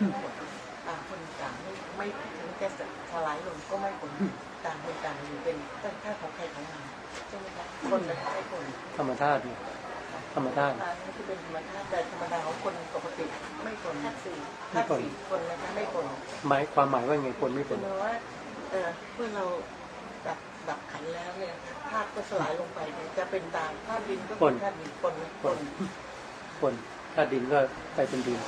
ต่างคนต่างไม่ไม่ถึงจะสลายลงก็ไม่ผลต่างคนต่างอยู่เป็นต้นท่าของใครของมันใช่ไหมคะคนละใช่คนธรรมธาตุเนี่ยธรรมธาตุธาตุนี่คือเป็นธรรมชาติแต่ธรรมดาของคนปกติไม่ผลธาตุสี่ธาตุสี่คนนะคะไม่ผลหมายความหมายว่าไงคนไม่คืเป็อนหมายว่าเออเมื่อเราดับดับขันแล้วเนี่ยธาตุก็สลายลงไปเนี่ยจะเป็นตามธาตุดินก็เป็นธาตุดินคนคนคนธาตุดินก็ไปเป็นดิน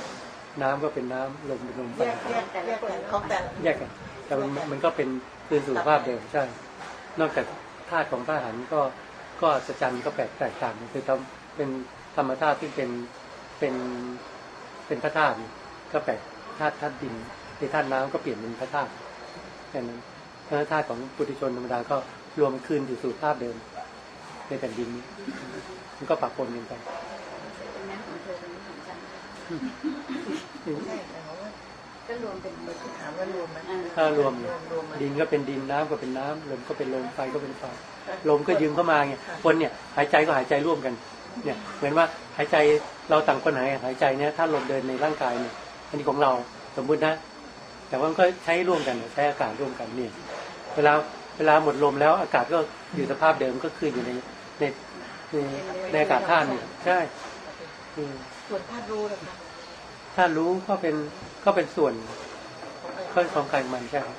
น้ำก็เป็นน้ำลมเป็นลมไฟแยกแยกแยกกันของแต่ละแยกกันแต่มันมันก็เป็นคืนสู่สภาพเดิมใช่ นอกจากธาตุของทหารก็ก็สจันก็แปลกแตกต่างกันคือทำเป็นธรรมธาตุที่เป็นเป็นเป็นพระธาตุก็แปลกธาตุธาตุดินในธาตุน้ำก็เปลี่ยนเป็นพระธาตุแค่นั้นเพราะฉะนั้นธาตุของปุถุชนธรรมดาก็รวมคืนอยู่สู่ภาพเดิมในแผ่นดินนี้มันก็ปะปนกันไป ใช่แต่ว่าก็รวมเป็นหมดถามว่ารวมไหมอ่าถ้ารวมรวมรวมไหมดินก็เป็นดินน้ำก็เป็นน้ำลมก็เป็นลมไฟก็เป็นไฟลมก็ยืมเข้ามาไงคนเนี่ยหายใจก็หายใจร่วมกัน เนี่ย เหมือนว่าหายใจเราต่างคนหายหายใจเนี่ย ถ้าลมเดินในร่างกายเนี่ยอันนี้ของเราสมมุตินะ แต่ว่ามันก็ใช้ร่วมกันใช้อากาศร่วมกันเนี่ยเวลาเวลาหมดลมแล้วอากาศก็อยู่สภาพเดิมก็คืออยู่ในในในในอากาศธาตุเนี่ยใช่อืม ส่วนธาตุรู้นะคะถ้ารู้ก็เป็นก็เป็นส่วนของใครก็ของใครมันใช่ครับ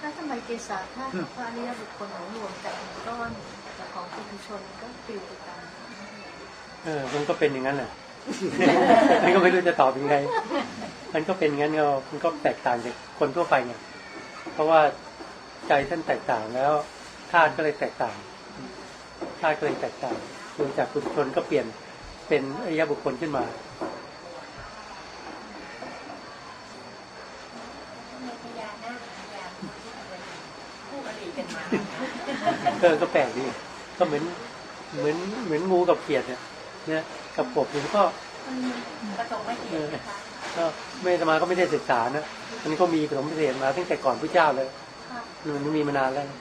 ถ้าทำไมเกษาธาตุของพระอริยบุคคลของรวมแต่เป็นก้อนแต่ของปุถุชนก็ปลิวไปตามเออมันก็เป็นอย่างนั้นแหละมันก็ไม่รู้จะตอบยังไง มันก็เป็นอย่างนั้นก็มันก็แตกต่างจากคนทั่วไปไงเพราะว่าใจท่านแตกต่างแล้วธาตุก็เลยแตกต่าง ธาตุก็เลยแตกต่างโดยจากปุถุชนก็เปลี่ยนเป็นอริยบุคคลขึ้นมาเออก็แปลกดีก็เหมือนเหมือนเหมือนงูกับเขียดเนี่ยเนี่ยกับกบเนี่ยก็ประสงค์ไม่เห็นนะคะก็ไม่ธรรมาก็ไม่ได้ศึกษานะอันนี้ก็มีผสมเสษมาตั้งแต่ก่อนพระเจ้าเลยมันมีมานานแล้วนะ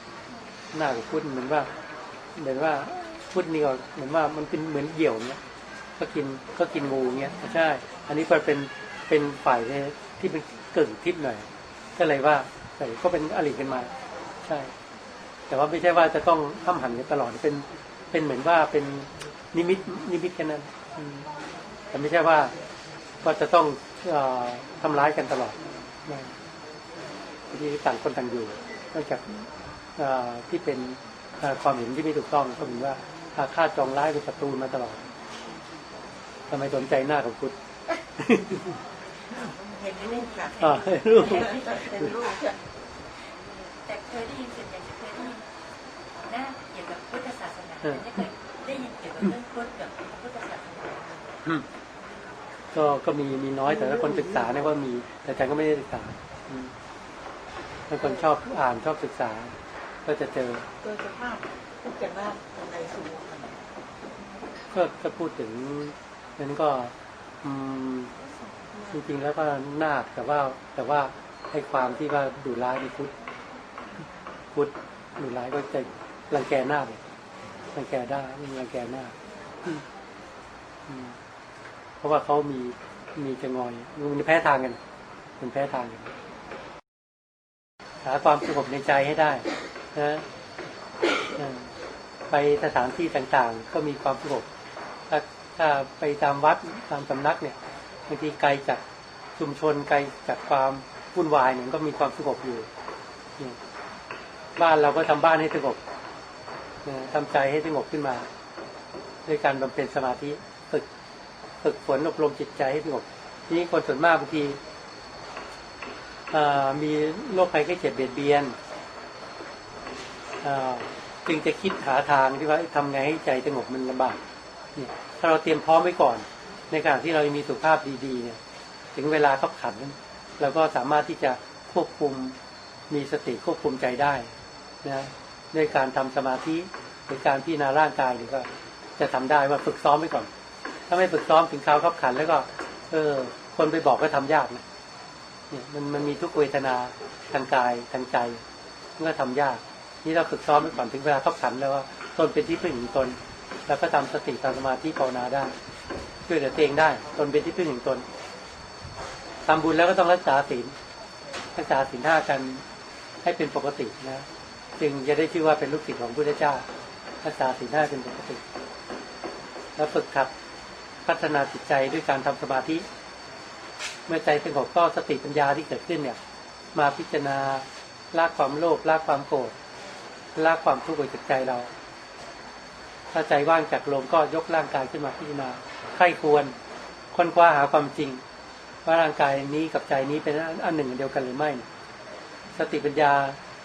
หน้ากับพุทธเหมือนว่า เหมือนว่าพุทธนี่ก็เหมือนว่ามันเป็นเหมือนเหยี่ยวเนี่ยก็กินก็กินงูเงี้ยใช่ อันนี้ก็เป็นเป็นฝ่ายที่เป็นกึ่งทิพย์หน่อย ก็เลยว่าแต่ก็เป็นอริกันมา ใช่ แต่ว่าไม่ใช่ว่าจะต้องห้ามหันกันตลอดเป็นเป็นเหมือนว่าเป็นนิมิตนิมิตแค่นั้นแต่ไม่ใช่ว่าว่าจะต้องออทำร้ายกันตลอดที่ต่างคนต่างอยู่นอกจากที่เป็น ความเห็นที่ไม่ถูกต้องก็เหมือนว่าอาฆาตจองร้ายเป็นศัตรูมาตลอดทำไมสนใจหน้าของพุทธเห็นรูปค่ะอ่ารู้เห็นรูปค่ะแต่เคยได้ยินส่วนใหญ่จะเคยได้ยินหน้าเกี่ยวกับพุทธศาสนาแต่ไม่เคยได้ยินเกี่ยวกับเรื่องพุทธกับพุทธศาสนาอืมก็ก็มีมีน้อยแต่ถ้าคนศึกษาเนี่ยว่ามี แต่อาจารย์ก็ไม่ได้ศึกษาอืมถ้าคนชอบอ่านชอบศึกษา ก็จะเจอโดยสภาพทุกอย่างหน้าในสูงก็ก็พูดถึงนั้นก็อืมจริงๆแล้วก็นาคแต่ว่า แต่ว่าให้ความที่ว่าดุร้ายในพุทธพุทธดุร้ายก็จะรังแกนาครังแกได้รังแกนาคอืมอืมเพราะว่าเขามีมีจะงอยมันแพ้ทางกัน มันแพ้ทางกันหาความสงบในใจให้ได้ นะไปสถานที่ต่างๆ ก็มีความสงบถ้าถ้าไปตามวัดตามสำนักเนี่ยบางทีไกลจากชุมชนไกลจากความวุ่นวายเนี่ยก็มีความสงบอยู่ บ้านเราก็ทำบ้านให้สงบนะทำใจให้สงบขึ้นมา ด้วยการบำเพ็ญสมาธิฝึกฝึกฝนอบรมจิตใจให้สงบทีนี้คนส่วนมากบางทีมีโรคภัยไข้เจ็บเบียดเบียน จึงจะคิดหาทางที่ว่าทำไงให้ใจสงบมันลำบากเนี่ยถ้าเราเตรียมพร้อมไว้ก่อน ในขณะที่เรามีสุขภาพดีๆเนี่ยถึงเวลาขับขันเราก็สามารถที่จะควบคุมมีสติควบคุมใจได้นะด้วยการทำสมาธิหรือการพิจารณาร่างกายเนี่ยก็จะทำได้ว่าฝึกซ้อมไว้ก่อน ถ้าไม่ฝึกซ้อมถึงคราวขับขันแล้วก็ เออ คนไปบอกก็ทำยากนะเนี่ยมันมันมีทุกเวทนาทางกายทางใจมันก็ทำยาก นี่เราฝึกซ้อมไว้ก่อนถึงเวลาขับขันแล้วว่าตนเป็นที่พึ่งของตน แล้วก็ทำสติทำสมาธิภาวนาได้ช่วยเหลือตัวเองได้ ตนเป็นที่พึ่งแห่งตนทำบุญแล้วก็ต้องรักษาศีลรักษาศีลห้ากันให้เป็นปกตินะจึงจะได้ชื่อว่าเป็นลูกศิษย์ของพระพุทธเจ้ารักษาศีลห้าเป็นปกติ แล้วฝึกขัดพัฒนาจิตใจด้วยการทำสมาธิ เมื่อใจสงบก็สติปัญญาที่เกิดขึ้นเนี่ย มาพิจารณาลากความโลภลากความโกรธ ลากความทุกข์ออกจากใจเรา ถ้าใจว่างจากลมก็ยกร่างกายขึ้นมาพิจารณาใครควรค้นคว้าหาความจริง ว่าร่างกายนี้กับใจนี้เป็นอันหนึ่งเดียวกันหรือไม่ สติปัญญา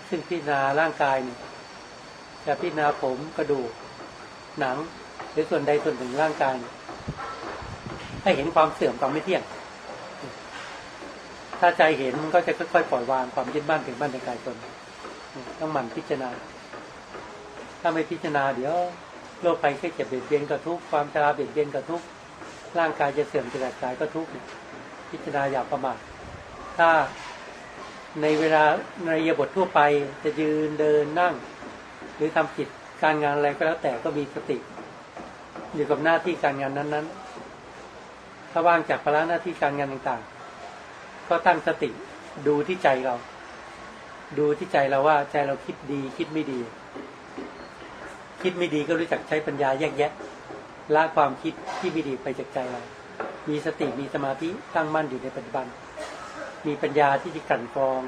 ซึ่งพิจารณาร่างกายเนี่ยจะพิจารณาผมกระดูกหนังหรือส่วนใดส่วนหนึ่งร่างกายให้เห็นความเสื่อมความไม่เที่ยง ถ้าใจเห็นมันก็จะค่อยๆปล่อยวางความยึดมั่นถึงมั่นในกายตนต้องหมั่นพิจารณา ถ้าไม่พิจารณาเดี๋ยวโรคภัยแค่เจ็บเบียดเบียนก็ทุกข์ความชราเบียดเบียนก็ทุกข์ร่างกายจะเสื่อมจะแตกสลายก็ทุกข์พิจารณาอย่าประมาทถ้าในเวลาในยบททั่วไปจะยืนเดินนั่ง หรือทำกิจการงานอะไรก็แล้วแต่ก็มีสติ อยู่กับหน้าที่การงานนั้นๆ ถ้าว่างจากภาระหน้าที่การงานต่างๆ ก็ตั้งสติดูที่ใจเรา ดูที่ใจเราว่าใจเราคิดดีคิดไม่ดี คิดไม่ดีก็รู้จักใช้ปัญญาแยกแยะละความคิดที่ไม่ดีไปจากใจเรา มีสติมีสมาธิตั้งมั่นอยู่ในปัจจุบัน มีปัญญาที่จะกั่นกรอง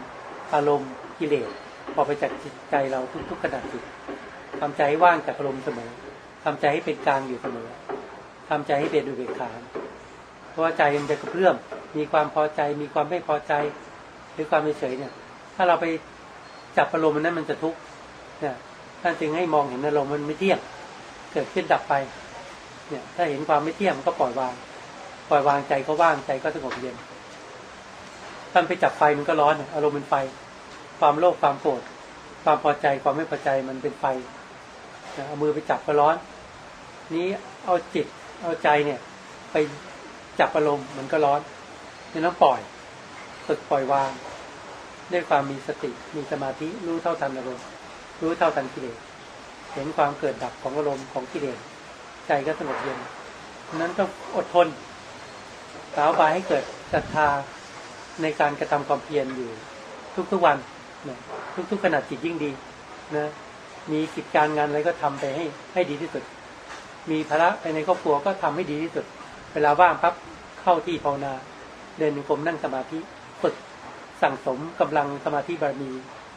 อารมณ์กิเลสออกไปจากจิตใจเราทุกๆขณะจิตทำใจให้ว่างจากอารมณ์เสมอทำใจให้เป็นกลางอยู่เสมอทำใจให้เป็นอุเบกขาเพราะว่าใจมันจะกระเพื่อมมีความพอใจ มีความไม่พอใจหรือความเฉยเนี่ย ถ้าเราไปจับอารมณ์มันนั้นมันจะทุกข์เนี่ย ท่านจึงให้มองเห็นอารมณ์มันไม่เที่ยง เกิดขึ้นดับไป เนี่ย ถ้าเห็นความไม่เที่ยงก็ปล่อยวาง ปล่อยวางใจก็ว่างใจก็สงบเย็นท่านไปจับไฟมันก็ร้อน อารมณ์เป็นไฟ ความโลภความโกรธความพอใจความไม่พอใจมันเป็นไฟนะเอามือไปจับก็ร้อน นี้เอาจิตเอาใจเนี่ย ไปจับอารมณ์มันก็ร้อนนี่ต้องปล่อยฝึกปล่อยวาง ด้วยความมีสติมีสมาธิรู้เท่าทันอารมณ์ รู้เท่าทันกิเลสเห็นความเกิดดับของอารมณ์ของกิเลสใจก็สงบเย็นนั้นต้องอดทนสาวบายให้เกิดศรัทธาในการกระทำความเพียรอยู่ ทุกๆวันนะทุกๆขณะจิตยิ่งดีนะมีกิจการงานอะไรก็ทำไปให้ให้ดีที่สุด มีภาระภายในครอบครัวก็ทำให้ดีที่สุด เวลาว่างพับเข้าที่ภาวนาเดินในกรมนั่งสมาธิฝึกสั่งสมกำลังสมาธิบารมี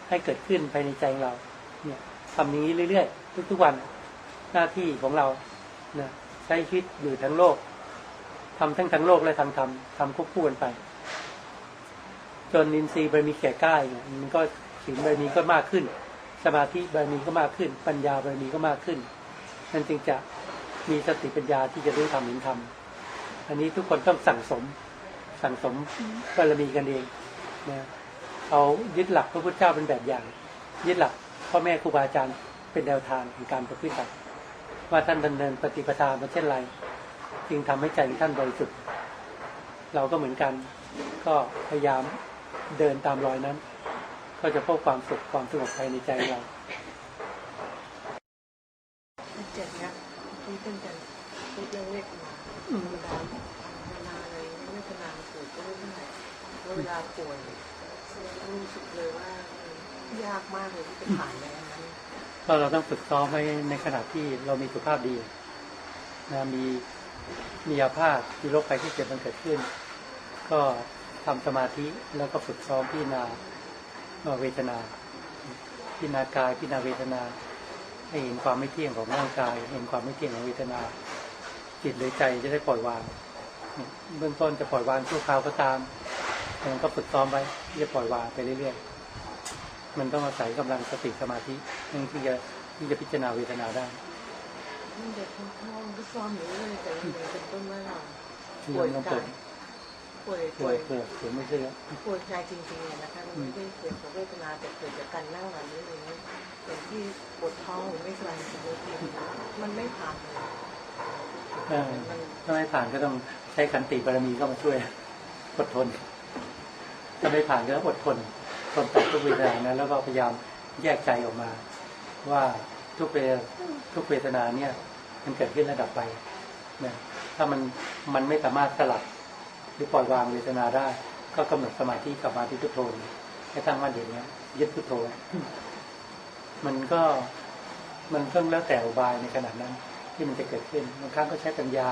ให้เกิดขึ้นภายในใจเรา เนี่ยทำอย่างนี้เรื่อยๆทุกๆวันหน้าที่ของเรานะใช้ชีวิตอยู่ทั้งโลกทำทั้งทั้งโลกและทางธรรมทำควบคู่กันไป จนนินทรีย์บารมีแก่กล้าเนี่ยมันก็ศีลบารมีก็มากขึ้น สมาธิบารมีก็มากขึ้น ปัญญาบารมีก็มากขึ้นนั่นจึงจะมีสติปัญญาที่จะรู้ธรรมเห็นธรรมอันนี้ทุกคนต้องสั่งสม สั่งสมบารมีกันเองนะเอายึดหลักพระพุทธเจ้าเป็นแบบอย่าง ยึดหลัก พ่อแม่ครูบาอาจารย์เป็นแนวทางในการประพฤติบัติว่าท่านดำเนินปฏิปทามาเช่นไรจึงทำให้ใจของท่านบริสุทธิ์เราก็เหมือนกัน ก็พยายามเดินตามรอยนั้น ก็จะพบความสุขความสงบภายในใจเรา เจ็ดเนี่ยที่เป็นจะพูดเรื่องเวทนาธรรมดาเวลาอะไรเวทนาเกิดก็ไม่ได้แล้วเวลาป่วยรู้สึกเลยว่า ยากมากเลยที่จะผ่านในอันนั้นก็เราต้องฝึกซ้อมไว้ในขณะที่เรามีสุขภาพดีนะมีมีอาภาพมีโรคภัยที่เจ็บมันเกิดขึ้น ก็ทำสมาธิแล้วก็ฝึกซ้อมพิจารณาเวทนาพิจารณากายพิจารณาเวทนา ให้เห็นความไม่เที่ยงของร่างกาย เห็นความไม่เที่ยงของเวทนา จิตหรือใจจะได้ปล่อยวางเบื้องต้นจะปล่อย วางชั่วคราวก็ตามแต่มันก็ฝึกซ้อมไว้ที่จะปล่อยวางไปเรื่อยๆ มันต้องอาศัยกำลังสติสมาธิถึงที่จะที่จะพิจารณาเวทนาได้มันเด็กคนท้องก็ซ้อมอยู่เลยแต่ยังเป็นต้นว่าเราที่เราต้องเปิดป่วยเปิป่วยดเปิดเสียงไม่เชื่อปวดใจจริงๆนะคะมันไม่ได้เกิดจากเวทนาแต่เกิดจากการนั่งแบบนี้เลยอย่างที่ปวดท้องหรือไม่สบายสบายมันไม่ผ่านเลยเออถ้าไม่ผ่านก็ต้องใช้ขันติบารมีเข้ามาช่วยอดทนถ้าไม่ผ่านก็ต้องอดทน ทนต่อทุกเวทนานะแล้วก็พยายามแยกใจออกมา ว่าทุกเวทุกเวทนาเนี่ย มันเกิดขึ้นระดับไปนะถ้ามันมันไม่สามารถสลัดหรือปล่อยวางเวทนาได้ ก็กำหนดสมาธิกลับมาที่พุทโธให้ตั้งมั่นอย่างเนี้ยึดพุทโธ มันก็มันก็แล้วแต่อุบายในขณะนั้น ที่มันจะเกิดขึ้นบางครั้งก็ใช้ปัญญา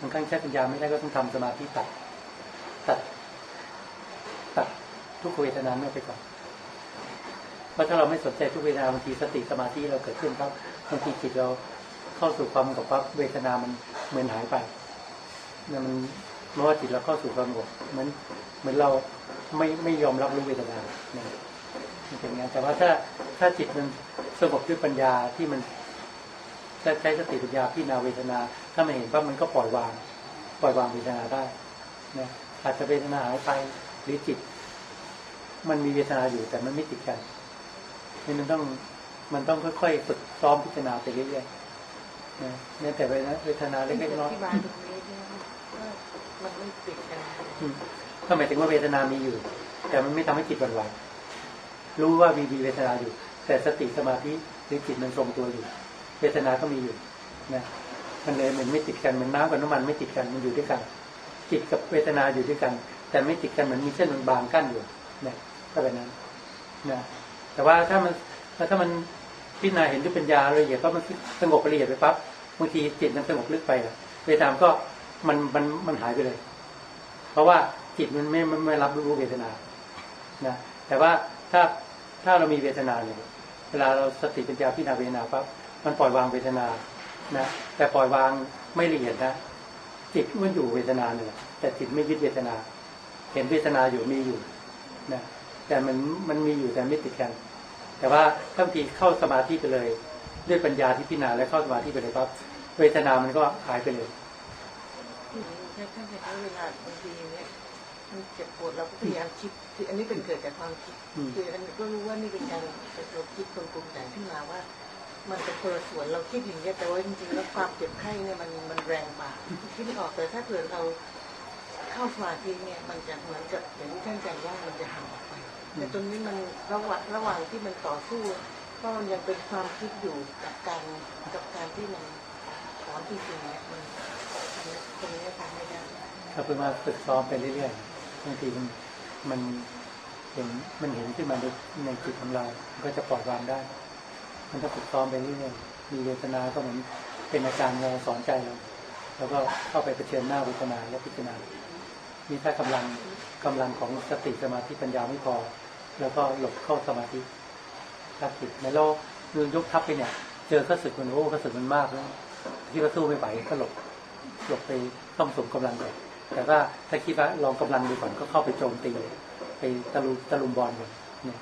บางครั้งใช้ปัญญาไม่ได้ก็ต้องทำสมาธิตัดตัด ทุกเวทนาเมื่อไปก่อนเพราะถ้าเราไม่สนใจทุกเวทนาบางทีสติสมาธิเราเกิดขึ้นครับบางทีจิตเราเข้าสู่ความสงบปั๊บเวทนามันเหมือนหายไปเนี่ยมันเมื่อว่าจิตเราเข้าสู่ความสงบเหมือนเหมือนเราไม่ไม่ยอมรับรู้เวทนาเนี่ยมันเป็นอย่างนั้นแต่ว่าถ้าถ้าจิตมันสงบด้วยปัญญาที่มันถ้าใช้สติปัญญาพิจารณาเวทนา ถ้ามันเห็นปั๊บมันก็ปล่อยวาง ปล่อยวางเวทนาได้นะอาจจะเวทนาหายไปหรือจิต มันมีเวทนาอยู่แต่มันไม่ติดกันนี่มันต้องมันต้องค่อยๆฝึกซ้อมพิจารณาไปเรื่อยๆนะเนี่ยแต่เวทนาเวทนาเล็กๆน้อยอธิบายตรงนี้เนี่ยว่ามันไม่ติดกันๆอืมก็หมายถึงว่าเวทนามีอยู่ แต่มันไม่ทำให้จิตหวั่นไหวรู้ว่ามีมีเวทนาอยู่ แต่สติสมาธิหรือจิตมันทรงตัวอยู่ เวทนาก็มีอยู่นะมันเลยมันไม่ติดกันเหมือนน้ำกับน้ำมันไม่ติดกันมันอยู่ด้วยกัน จิตกับเวทนาอยู่ด้วยกัน แต่ไม่ติดกันเหมือนมีเส้นบางๆกั้นอยู่นะ ก็แบบนั้นนะแต่ว่าถ้ามันถ้ามันพิจารณาเห็นด้วยปัญญาละเอียดก็มันสงบละเอียดไปปั๊บบางทีจิตมันสงบลึกไปเวทนามก็มันมันมันหายไปเลย เพราะว่าจิตมันไม่ไม่ไม่รับรู้เวทนานะแต่ว่าถ้าถ้าเรามีเวทนาเนี่ยเวลาเราสติปัญญาพิจารณาเวทนาปั๊บมันปล่อยวางเวทนานะแต่ปล่อยวางไม่ละเอียดนะจิตมันอยู่เวทนาเนี่ยแต่จิตไม่ยึดเวทนา เห็นเวทนาอยู่มีอยู่นะ แต่มันมันมีอยู่แต่ไม่ติดกัน แต่ว่าถ้าบางทีเข้าสมาธิไปเลย ด้วยปัญญาที่พิจารณาและเข้าสมาธิไปเลยปั๊บเวทนามันก็หายไปเลยแค่ท่านเห็นว่าเวลาบางทีเนี่ยมันเจ็บปวดเราก็พยายามคิดคืออันนี้เป็นเกิดจากความคิดอืมคืออันนี้ก็รู้ว่านี่เป็นการเป็นตัวคิดคนปรุงแต่งขึ้นมาว่า มันเป็นคนละส่วนเราคิดอย่างนี้ยแต่ว่าจริงๆแล้วความเจ็บไข้เนี่ยมันมันแรงกว่าคิดไม่ออกแต่ถ้าเกิดเราเข้าสมาธิเนี่ยมันจะเหมือนกับอย่างที่ท่านอาจารย์ว่ามันจะห่างออกไป แต่ตรงนี้มันระหว่างระหว่างที่มันต่อสู้ ก็มันยังเป็นความคิดอยู่กับการกับการที่มันถอนจริงๆเนี่ยมันตรงนี้ทำไม่ได้ถ้าเพื่อมาฝึกซ้อมไปเรื่อยๆบางทีมันมันเห็นมันเห็นขึ้นมาในในจิตของเรามันก็จะปล่อยวางได้ มันต้องฝึกซ้อมไปเรื่อยๆมีเวทนาก็เหมือนเป็นอาจารย์เราสอนใจเราแล้วก็เข้าไปเผชิญหน้าเวทนาและพิจารณานี่ถ้ากำลังกำลังของสติสมาธิปัญญาไม่พอ แล้วก็หลบเข้าสมาธิทับจิตในโลกคือยกทับไปเนี่ย เจอข้าศึกมันโอ้ข้าศึกมันมากแล้วที่ว่าสู้ไม่ไหวก็หลบหลบไปต้องสมกำลังก่อนแต่ว่าถ้าคิดว่าลองกำลังดูก่อนก็เข้าไปโจมตีไปตะลุตะลุมบอลก่อนเนี่ย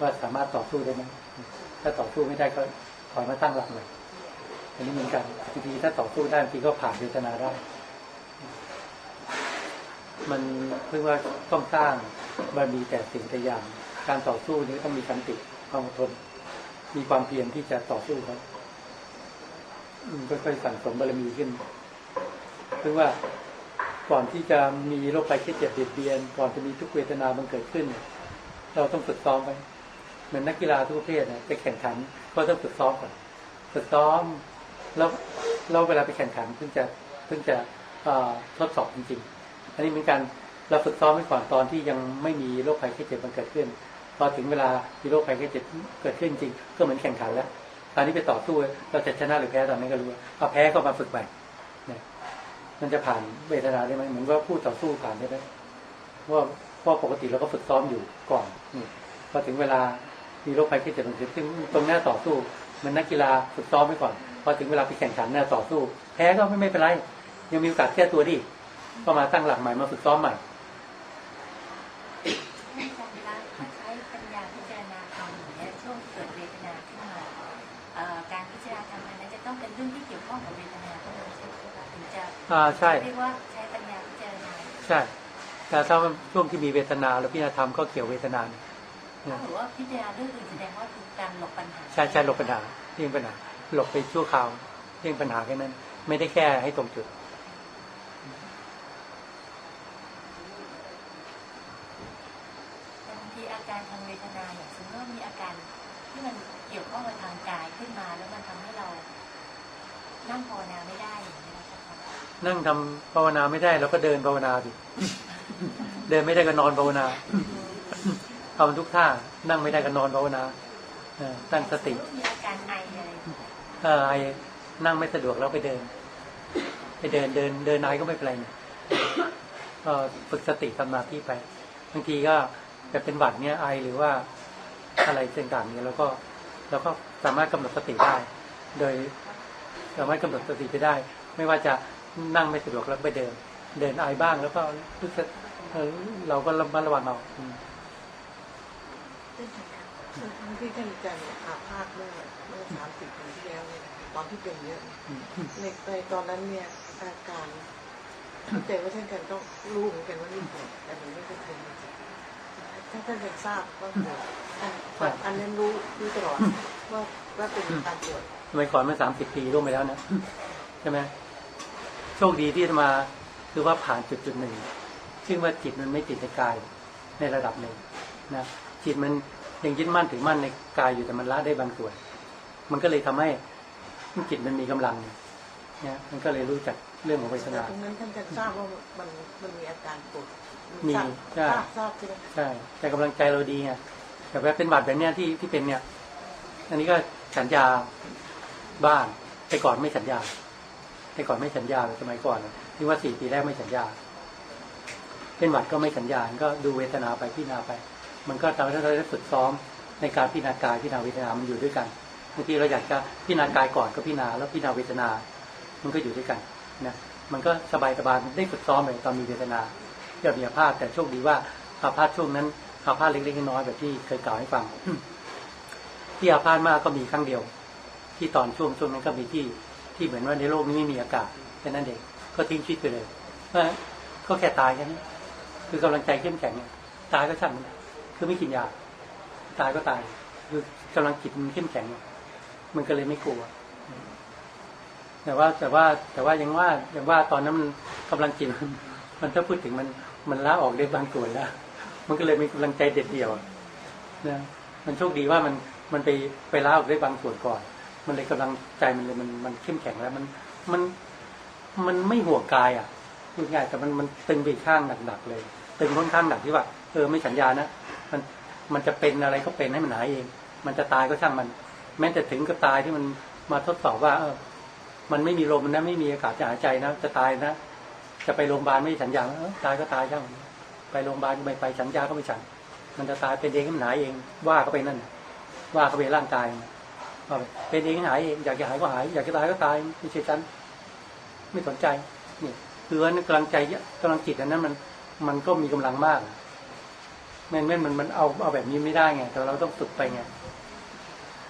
ว่าสามารถต่อสู้ได้ไหมถ้าต่อสู้ไม่ได้ก็ถอยมาตั้งหลักใหม่อันนี้เหมือนกันบางทีถ้าต่อสู้ได้บางทีก็ผ่านเวทนาได้ มันเพิ่งว่าต้องสร้างบารมีแต่สิ่งแต่อย่าง การต่อสู้นี้ต้องมีสันติความอดทน มีความเพียรที่จะต่อสู้ครับค่อยๆสั่งสมบารมีขึ้นซึ่งว่าก่อนที่จะมีโรคภัยแค่เจ็บเบียดเบียน ก่อนจะมีทุกเวทนามันเกิดขึ้น เราต้องฝึกซ้อมไปเหมือนนักกีฬาทุกประเภทนะไปแข่งขันก็ต้องฝึกซ้อมก่อนฝึกซ้อม แล้วเราเวลาไปแข่งขันเพิ่งจะเพิ่งจะทดสอบจริงๆ อันนี้เหมือนกันเราฝึกซ้อมไว้ก่อนตอนที่ยังไม่มีโรคภัยแค่เจ็บมันเกิดขึ้น พอถึงเวลามีโรคภัยแค่เจ็บเกิดขึ้นจริง ก็เหมือนแข่งขันแล้วตอนนี้ไปต่อสู้เราจะชนะหรือแพ้ตอนนี้ก็รู้เอาแพ้ก็มาฝึกใหม่เนี่ยมันจะผ่านเวทนาได้ไหมเหมือนว่าผู้ต่อสู้ผ่านได้ไหมว่าเพราะปกติเราก็ฝึกซ้อมอยู่ก่อนนี่พอถึงเวลามีโรคภัยไข้เจ็บมันเกิดขึ้นตรงหน้าต่อสู้เหมันนักกีฬาฝึกซ้อมไว้ก่อน พอถึงเวลาไปแข่งขันหน้าต่อสู้ แพ้ก็ไม่ไม่เป็นไร ยังมีโอกาสแก้ตัวดิก็มาตั้งหลักใหม่มาฝึกซ้อมใหม่ ข้องกับเวทนาเท่านั้นใช่ไหมคะถึงจะอ่าใช่เรียกว่าใช้ปัญญาพิจารณาใช่ แต่ถ้ามันช่วงที่มีเวทนาแล้วพิจารณาธรรมก็เกี่ยวเวทนาเนี่ยถ้าหรือว่าพิจารณาเรื่องอื่นแสดงว่าคือการหลบปัญหาใช่ใช่หลบปัญหาเลี่ยงปัญหาหลบไปชั่วคราวเลี่ยงปัญหาแค่นั้น ไม่ได้แค่ให้ตรงจุด แต่บางทีอาการทางเวทนาอย่างสมมติว่ามีอาการที่มันเกี่ยวข้องกับทางกายขึ้นมา แล้วมัน ทำให้เรานั่งภาวนาไม่ได้อย่างนี้ยนะคะอนั่งทำภาวนาไม่ได้เราก็เดินภาวนาดิเดินไม่ได้ก็นอนภาวนาทำทุกท่านั่งไม่ได้ก็นอนภาวนาเออตั้งสติมีอาการไออะไรถ้าไอ้นั่งไม่สะดวกเราไปเดิน ไปเดินเดินเดินไอก็ไม่เป็นไรเนี่ยก็ฝึกสติสมาธิไปบางทีก็แบบเป็นหวัดเนี่ยไอหรือว่าอะไรต่างๆเนี่ยเราก็เราก็สามารถกำหนดสติได้ โดยสามารถกำหนดสติไปได้ ไม่ว่าจะ นั่งไม่สะดวกแล้วไปเดิน เดินไอบ้างแล้วก็รู้สึกเออเราก็ระมัดระวังเอาอทั้งที่ท่านอาจารย์เนี่ยอาพาธเมื่อเมื่อสามสิบปีที่แล้วเนี่ยตอนที่เป็นเยอะในในตอนนั้นเนี่ยอาการเข้าใจว่าท่านกันต้องรู้เหมือนกันว่านี่ปวดแต่มันไม่เป็นเป็นถ้าท่านเป็นทราบว่าปวดอันอันนั้นรู้รู้ตลอดว่าว่าเป็นการปวดสมัยก่อนเมื่อสามสิบปีร่วมไปแล้วนะใช่ไหม โชคดีที่มาคือว่าผ่านจุดจุดหนึ่ง ซึ่งว่าจิตมันไม่ติดในกายในระดับหนึ่งนะจิตมันยังยึดมั่นถือมั่นในกายอยู่แต่มันละได้บางส่วน มันก็เลยทำให้จิตมันมีกำลังเนี่ยมันก็เลยรู้จักเรื่องของเวทแต่นาตรงนั้นท่านจะทราบว่ามันมันมีอาการปวดมีทราบใช่ทราบทราบใช่ไหมใช่แต่กำลังใจเราดีไงแต่ว่าเป็นบาดแบบเนี้ยที่ที่เป็นเนี่ย อันนี้ก็สัญญาบ้างแต่ก่อนไม่สัญญา แต่ก่อนไม่สัญญาสมัยก่อนที่ว่าสี่ปีแรกไม่สัญญาเป็นหวัดก็ไม่สัญญาก็ดูเวทนาไปพิจารณาไป มันก็ทำให้เราได้ฝึกซ้อมในการพิจารณากายพิจารณาเวทนา มันอยู่ด้วยกันบางทีเราอยากจะพิจารณากายก่อนก็พิจารณาแล้วพิจารณาเวทนา มันก็อยู่ด้วยกันนะมันก็สบายสบายได้ฝึกซ้อมเลยตอนมีเวทนาเกี่ยวกับอาพาธแต่โชคดีว่าอาพาธช่วงนั้นอาพาธเล็กๆน้อยๆแบบที่เคยกล่าวให้ฟังที่อาพาธมากก็มีครั้งเดียว ที่ตอนช่วงช่วงนั้นก็มีที่ ที่เหมือนว่าในโลกนี้ไม่มีอากาศแค่นั้นเองก็ทิ้งชีวิตไปเลยเพราะก็แค่ตายแค่นั้นคือกำลังใจเข้มแข็งเนี่ยตายก็ช่างคือไม่กินยาตายก็ตาย คือกำลังจิตมันเข้มแข็ง มันก็เลยไม่กลัว แต่ว่าแต่ว่าแต่ว่ายังว่ายังว่าตอนนั้นมันกำลังจิตมันมันถ้าพูดถึงมันมันละออกได้บางส่วนแล้วมันก็เลยมีกำลังใจเด็ดเดี่ยวนะมันโชคดีว่ามันมันไปไปละออกได้บางส่วนก่อน มันเลยกำลังใจมันเลยมันมันเข้มแข็งแล้วมันมันมันไม่ห่วงกายอะพูดง่ายแต่มันมันตึงไปข้างหนักๆเลย ตึงค่อนข้างหนักที่ว่าเออไม่สัญญานะมันมันจะเป็นอะไรก็เป็นให้มันหายเอง มันจะตายก็ช่างมัน แม้แต่ถึงกับตายที่มันมาทดสอบว่า เออ มันไม่มีลมนะไม่มีอากาศจะหายใจนะจะตายนะจะไปโรงพยาบาลไม่สัญญาเออตายก็ตายช่างไปโรงพยาบาลก็ไม่ไปสัญญาก็ไม่ฉันมันจะตายเป็นเองให้มันหายเอง ว่าก็ไปนั่นว่าก็ไปร่างกายมัน เป็นเองให้หายเองอยากจะหายก็หาย อยากจะตายก็ตายไม่ใช่ฉันไม่สนใจนี่คือว่ากำลังใจกำลังจิตอันนั้นมันมันก็มีกำลังมากแม่นแม่นมันมันเอาเอาแบบนี้ไม่ได้ไง แต่เราต้องฝึกไปไง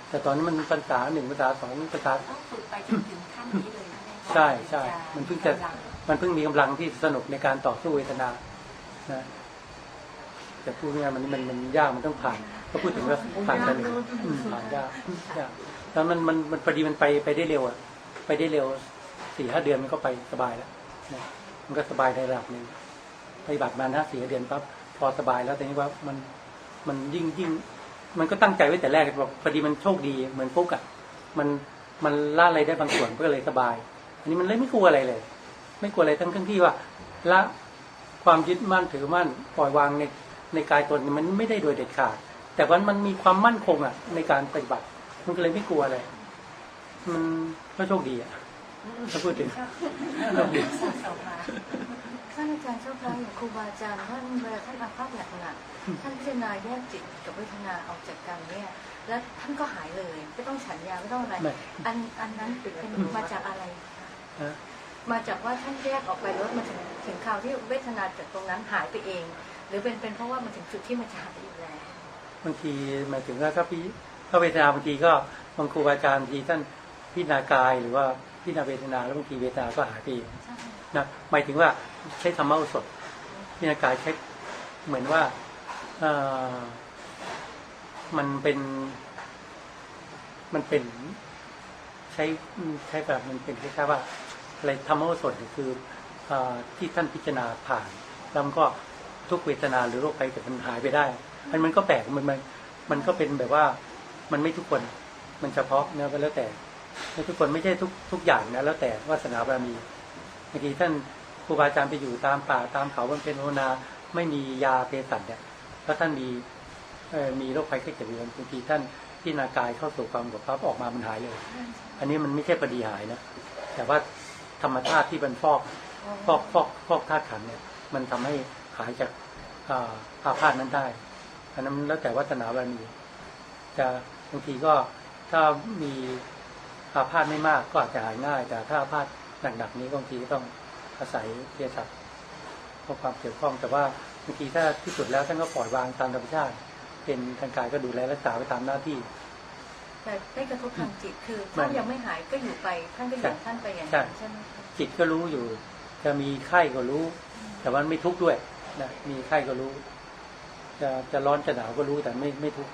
แต่ตอนนี้มันภาษาหนึ่งภาษาสองภาษาต้องฝึกไปจนถึงขั้นนี้เลยนะใช่ใช่มันเพิ่งจะกำลังมันเพิ่งมีกำลังที่สนุกในการต่อสู้เวทนานะแต่พูดง่ายๆมันมันมันยากมันต้องผ่าน ก็พูดถึงว่าผ่านไปเลยอืมผ่านยากยากแล้วมันมันมันพอดีมันไปไปได้เร็วอะ ไปได้เร็วสี่ห้าเดือนมันก็ไปสบายแล้วนะมันก็สบายในระดับหนึ่งปฏิบัติมานะสี่ห้าเดือนปั๊บพอสบายแล้วแต่นี้ว่ามันมันยิ่งยิ่ง มันก็ตั้งใจไว้แต่แรกบอกพอดีมันโชคดีเหมือนฟุกอะมันมันละอะไรได้บางส่วนก็เลยสบาย อันนี้มันเลยไม่กลัวอะไรเลย ไม่กลัวอะไรทั้งทั้งที่ว่าละความยึดมั่นถือมั่นปล่อยวางในในกายตนมันไม่ได้โดยเด็ดขาด แต่ว่ามันมีความมั่นคงอะ ในการปฏิบัติ มันก็เลยไม่กลัวอะไรมันก็โชคดีอะถ้าพูดถึงโชคดีสะสมมาท่านอาจารย์เจ้าพระอย่างครูบาอาจารย์ท่านเวลาท่านอาภาษหนักๆท่านพิจารณาแยกจิตกับเวทนาออกจากกันเนี่ย แล้วท่านก็หายเลยไม่ต้องฉันยาไม่ต้องอะไรไม่อันอันนั้นเป็นมาจากอะไรคะนะมาจากว่าท่านแยกออกไปแล้วมันถึงถึงคราวที่เวทนาจากตรงนั้นหายไปเอง หรือเป็นเป็นเพราะว่ามันถึงจุดที่มันจะหายอีกแล้ว บางทีหมายถึงว่าถ้าพี่ถ้าเวทนาบางทีก็บางครูบาอาจารย์บางทีท่านพิจารณากายหรือว่าพิจารณาเวทนาแล้วบางทีเวทนาก็หายไปเองใช่นะหมายถึงว่าใช้ธรรมะโอสถพิจารณากายใช้เหมือนว่าเอ่อมันเป็นมันเป็นใช้ใช้แบบมันเป็นคล้ายๆว่าอะไรธรรมะโอสถเนี่ยคือเอ่อที่ท่านพิจารณาผ่าน แล้วมันก็ทุกเวทนาหรือโรคภัยแต่มันหายไปได้ มันมันก็แปลกมันมันมันก็เป็นแบบว่ามันไม่ทุกคน มันเฉพาะนะก็แล้วแต่ไม่ทุกคนไม่ใช่ทุกทุกอย่างนะแล้วแต่วาสนาบารมีบางทีท่านครูบาอาจารย์ไปอยู่ตามป่าตามเขาบนเป็นโนนาไม่มียาเภสัชเนี่ยแล้วท่านมีมีโรคภัยไข้เจ็บเรื้อนบางทีท่านที่นากายเข้าสู่ความสงบปั๊บออกมามันหายเลย อันนี้มันไม่ใช่พอดีหายนะแต่ว่าธรรมชาติที่มันฟอกฟอกฟอกฟอกธาตุขันเนี่ย มันทำให้หายจากอาอาพาธนั้นได้ อันนั้นแล้วแต่วัฒนาบารมีจะบางทีก็ถ้ามีอาพาธไม่มากก็อาจจะหายง่าย แต่ถ้าอาพาธหนักๆนี้บางทีก็ต้องอาศัยเภสัชเพราะความเกี่ยวข้อง แต่ว่าบางทีถ้าที่สุดแล้วท่านก็ปล่อยวางตามธรรมชาติ เป็นทางกายก็ดูแลรักษาไปตามหน้าที่ แต่ได้กระทบทางจิตคือไม่ถ้ายังไม่หายก็อยู่ไปท่านก็อยู่ของท่านไปอย่างนั้นใช่ใช่ไหมคะจิตก็รู้อยู่ จะมีไข้ก็รู้ แต่ว่าไม่ทุกข์ด้วยนะมีไข้ก็รู้ จะจะร้อนจะหนาวก็รู้แต่ไม่ไม่ทุกข์